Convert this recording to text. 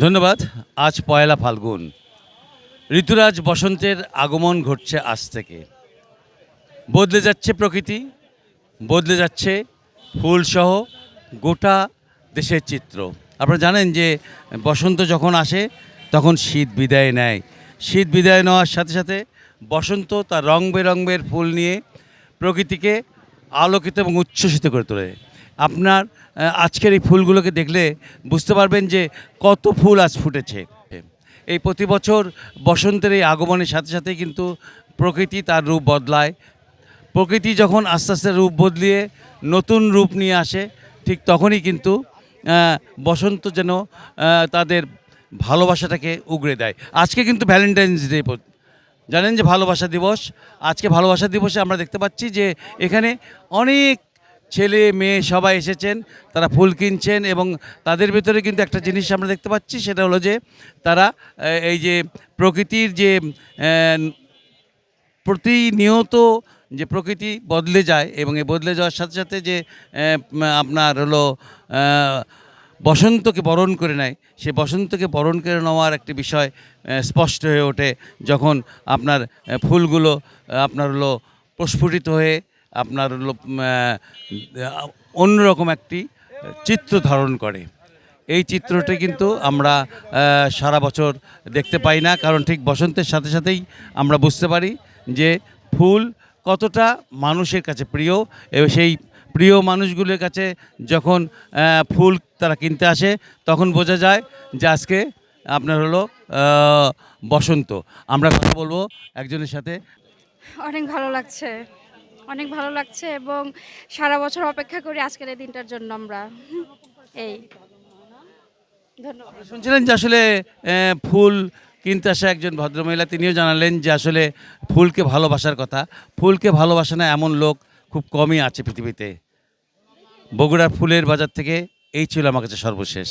ধন্যবাদ। আজ পয়লা ফাল্গুন। ঋতুরাজ বসন্তের আগমন ঘটছে আজ থেকে। বদলে যাচ্ছে প্রকৃতি, বদলে যাচ্ছে ফুলসহ গোটা দেশের চিত্র। আপনারা জানেন যে বসন্ত যখন আসে, তখন শীত বিদায় নেয়। শীত বিদায় নেওয়ার সাথে সাথে বসন্ত তার রং বেরঙের ফুল নিয়ে প্রকৃতিকে আলোকিত এবং উচ্ছ্বসিত করে তোলে। আপনার আজকের এই ফুলগুলোকে দেখলে বুঝতে পারবেন যে কত ফুল আজ ফুটেছে। এই প্রতি বছর বসন্তের এই আগমনের সাথে সাথে কিন্তু প্রকৃতি তার রূপ বদলায়। প্রকৃতি যখন আস্তে আস্তে রূপ বদলিয়ে নতুন রূপ নিয়ে আসে, ঠিক তখনই কিন্তু বসন্ত যেন তাদের ভালোবাসাটাকে উগড়ে দেয়। আজকে কিন্তু ভ্যালেন্টাইন্স ডে জানেন যে ভালোবাসা দিবস? আজকে ভালোবাসা দিবসে আমরা দেখতে পাচ্ছি যে এখানে অনেক ছেলে, মেয়ে সবাই এসেছেন, তারা ফুল কিনছেন এবং তাদের ভেতরে কিন্তু একটা জিনিস আমরা দেখতে পাচ্ছি, সেটা হলো যে তারা এই যে প্রকৃতির যে প্রতিনিয়ত যে প্রকৃতি বদলে যায় এবং এই বদলে যাওয়ার সাথে সাথে যে আপনার হলো বসন্তকে বরণ করে নেয়, সে বসন্তকে বরণ করে নেওয়ার একটি বিষয় স্পষ্ট হয়ে ওঠে যখন আপনার ফুলগুলো, আপনার হলো প্রস্ফুটিত হয়ে আপনার অন্যরকম একটি চিত্র ধারণ করে। এই চিত্রটি কিন্তু আমরা সারা বছর দেখতে পাই না, কারণ ঠিক বসন্তের সাথে সাথেই আমরা বুঝতে পারি যে ফুল কতটা মানুষের কাছে প্রিয়, এবং সেই প্রিয় মানুষগুলোর কাছে যখন ফুল তারা কিনতে আসে, তখন বোঝা যায় যে আজকে আপনার হলো বসন্ত। আমরা কথা বলব একজনের সাথে। অনেক ভালো লাগছে। অনেক ভালো লাগছে এবং সারা বছর অপেক্ষা করি আজকের এই দিনটার জন্য আমরা। এই। ধন্যবাদ। শুনছিলেন যে আসলে ফুল কিনতে আসা একজন ভদ্রমহিলা, তিনিও জানালেন যে আসলে ফুলকে ভালোবাসার কথা। ফুলকে ভালোবাসে না এমন লোক খুব কমই আছে পৃথিবীতে। বগুড়ার ফুলের বাজার থেকে এই ছিল আমার কাছে সর্বশেষ।